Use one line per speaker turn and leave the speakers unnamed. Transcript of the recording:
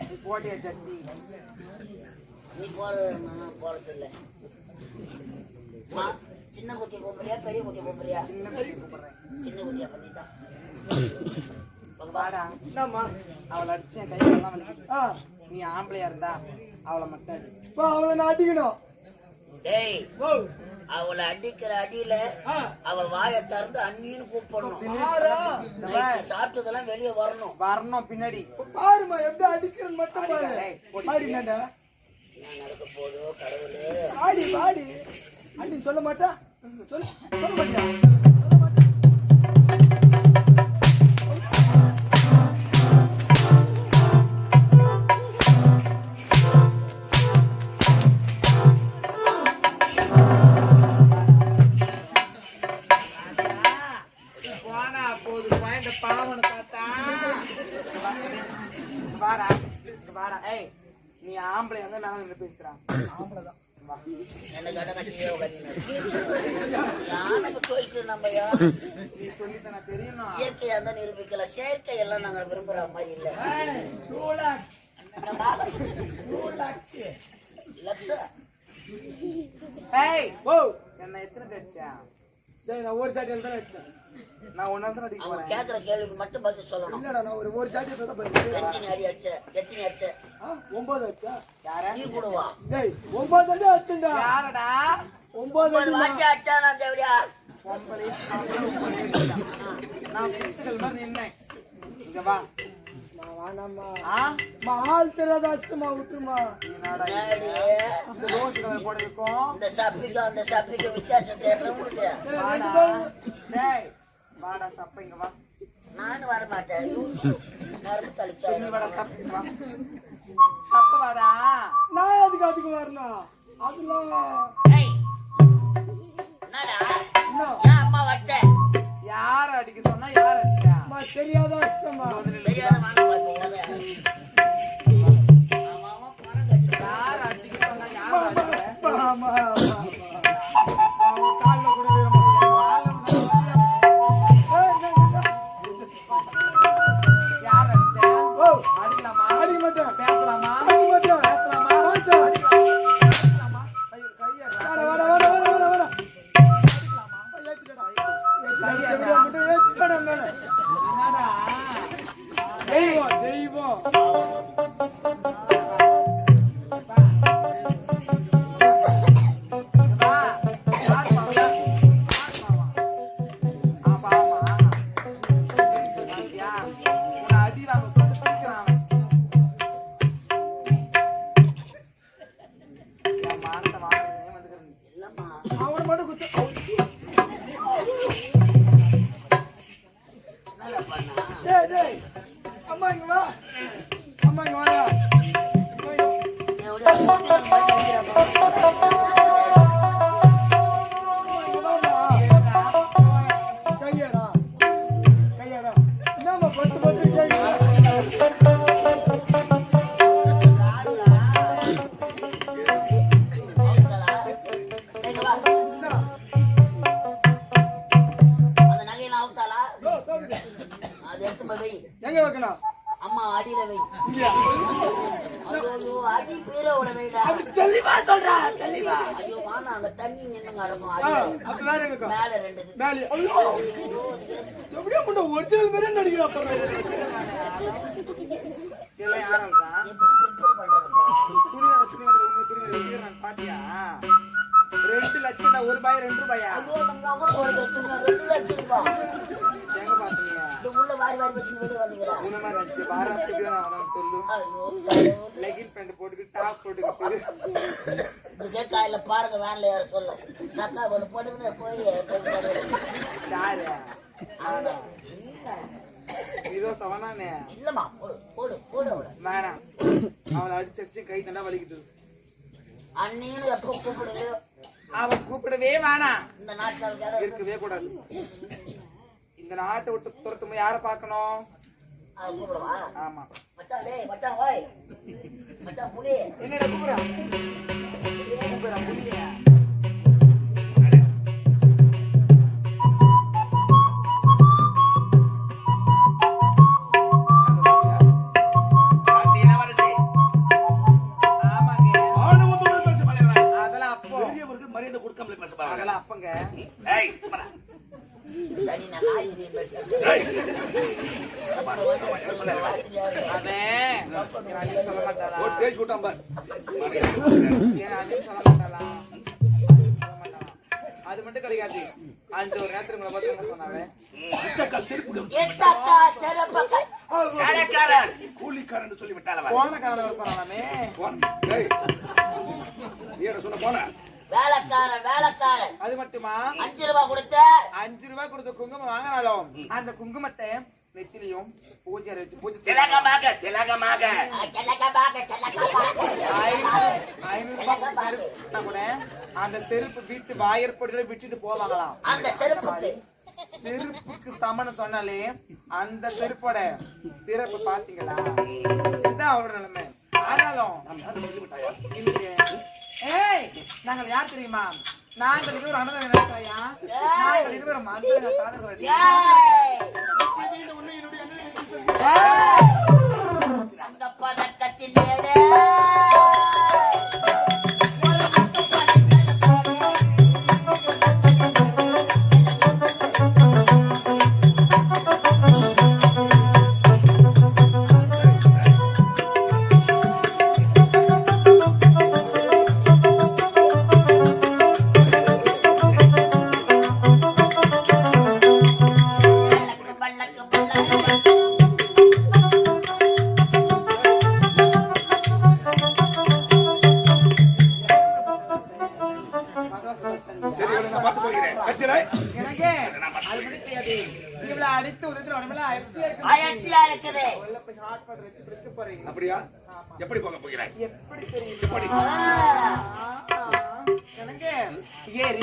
நீ போட்டியா சட்டி
நீ போற நான் போறது இல்ல அம்மா, சின்ன குட்டியை கூப்பிடுறியா பெரிய குட்டியை கூப்பிடுறியா
சின்ன குட்டி கூப்பிடுறேன்
சின்ன குட்டியா பண்ணிட்டா
வாடா
என்னம்மா
அவளை அடிச்சு என் கையெல்லாம்
ஆ
நீ ஆம்பளையா இருந்தா அவளை மட்டும்
இப்போ அவளை நான் அடிக்கணும்.
டேய். அவளை அடிக்கிற அடியில அவ வாயை திறந்து அண்ணின்னு கூப்பிடணும். சாப்பிட்டதெல்லாம் வெளியே வரணும்.
வரணும் பின்னாடி.
பாருமா எப்படி அடிக்கிறேன்னு மட்டும் பாரு. ஆடி
நடக்க போதோ கடவுளே.
ஆடி பாடி. அடின்னு சொல்ல மாட்டா? சொல்ல சொல்ல மாட்டியா?
போது குழந்தை பாவனை பார்த்தா. வாடா வாடா. ஏய் நீ ஆம்பளை வந்து நான் பேசுறான்.
என்ன
நீ சொல்லி தானே
இயற்கையா தான் நிரூபிக்கலாம் செயற்கை எல்லாம் நாங்க விரும்புற மாதிரி இல்ல.
என்ன எத்தனை கட்சா
டேய் நான் ஒரு சாட்டியில் தான் அடிச்சேன்
நான் ஒன்னு தான் அடிக்க
அவங்க
போறேன்.
கேக்குற கேள்விக்கு மட்டும் பதில் சொல்லணும்.
இல்லடா நான் ஒரு ஒரு சாட்டியில் தான் போயிருக்கேன்
எத்தனை அடி அடிச்ச? எத்தனை அடிச்ச?
ஒன்பது அடிச்சா?
யாரா?
நீ கூட வா.
டேய் ஒன்பது அடி அடிச்சேன்டா.
யாரடா?
ஒன்பது
ஒரு
அடி
வாட்டி அடிச்சா நான் தேவடியா
பொம்பளை நான் பிரித்துகள் மாதிரி நின்னேன். இங்க வா.
வேணாம்மா.
ஆ?
மா ஆள் தெரியாத அஷ்டமா விட்டுருமா
என்னடா?
என்னடி?
இந்த ரோஸ் கலர் போட்டு இருக்கோம்
இந்த சப்பிக்கும் அந்த சப்பிக்கும் வித்தியாசத்தை எப்படி உங்களுக்கு
வாடா. டேய் வாடா சப்ப இங்க வா.
நானும் வர மாட்டேன் நரம்பு தளிச்சா
சின்ன வாடா சப்ப இங்க வா. சப்ப வாடா
நான் அதுக்கு அதுக்கு வரணும்? அதெல்லாம்
என்னடா? ஏன் அம்மா வச்ச?
யார் அடிக்க சொன்னா யார் அடிச்சா?
அம்மா தெரியாத
நில்லு.
தெரியாத வாங்க
யார் அடிக்க சொன்னா யார் அடிச்ச 啊，么？அடி
தெளிவா சொல்றா தெளிவா.
ஐயோ வானா அங்க தண்ணி நின்னு கிடக்கும்
ஆ,
அடியில
அப்ப வேற எங்க?
மேல ரெண்டு.
மேலே. ஐயோ. எப்படியோ முன்ன ஒரிஜினல் மாதிரி நடிக்கிறா
இதெல்லாம் யாருன்றா? பாத்தியா? ரெண்டு லட்சம்டா ஒரு ரூபாய் ரெண்டு ரூபாயா?
ஐயோ, ரெண்டு லட்சம் ரூபாய். வாரி வாரி வச்சுட்டு வெளிய வந்தீங்களா?
உண்மை நினைச்சு வாரத்துக்கு நான் சொல்லு. லெகின் பேண்ட் போட்டுக்கிட்டு டாப் போட்டுக்கிட்டு.
இதுக்கே காலையில பாருங்க வேன்ல யார சொல்ல. சக்கா போட்டுக்கின்னு போய்.
யாரு. இதோ சவனானே.
இல்லம்மா போடு போடு போடு
வேணாம். அவளை அடிச்சு அடிச்சு கை தண்டா வலிக்குது.
அண்ணின்னு எப்போ கூப்பிடுவியோ
அவன் கூப்பிடவே வேணாம்.
இந்த நாட்டுல.
இருக்கவே கூடாது. இந்த நாட்டை விட்டு துரத்தும் யார
பாக்கணும்
ஆமா.
மச்சான் டேய் மச்சான் ஓய். மச்சான் புலி.
என்னடா கூப்பிடுற? கூப்பிடுற புலியா. மரியாதை கொடுக்காமலே பேச பாருங்க அதெல்லாம் அப்பங்க. அது மட்டும் கிடைக்காது அந்த ஒரு நேரத்துல உங்களை பார்த்து
சொன்னாவே கூலிக்காரன் சொல்லி விட்டாலே
போன காலம் சொன்னாமே
போன.
வேலைக்காரன் வேலைக்காரன்.
அது மட்டுமா?
அஞ்சு ரூபாய் கொடுத்த.
அஞ்சு ரூபாய் கொடுத்த குங்குமம் வாங்கினாலும் அந்த குங்குமத்தை நெத்திலையும் பூஜை வச்சு பூஜை.
திலகமாக திலகமாக.
கொடுத்தா கூட அந்த செருப்பு வீட்டு வாயற்படியில விட்டுட்டு போவாங்களாம்
அந்த செருப்புக்கு.
செருப்புக்கு சமணம் சொன்னாலே அந்த செருப்போட சிறப்பு பாத்தீங்களா இதுதான் அவரோட நிலைமை. ஆனாலும் இன்னைக்கு ஏய் நாங்கள் யார் தெரியுமா? நாங்கள் இருவர் அண்ணன் நினைச்சாயா நாங்கள் இருவர் மந்திர சாதகர்கள் போறீங்க
அப்படியா? எப்படி போக போகிறாய்
எப்படி தெரியும்?
எப்படி?
ஆ,
எனக்கு. ஏறி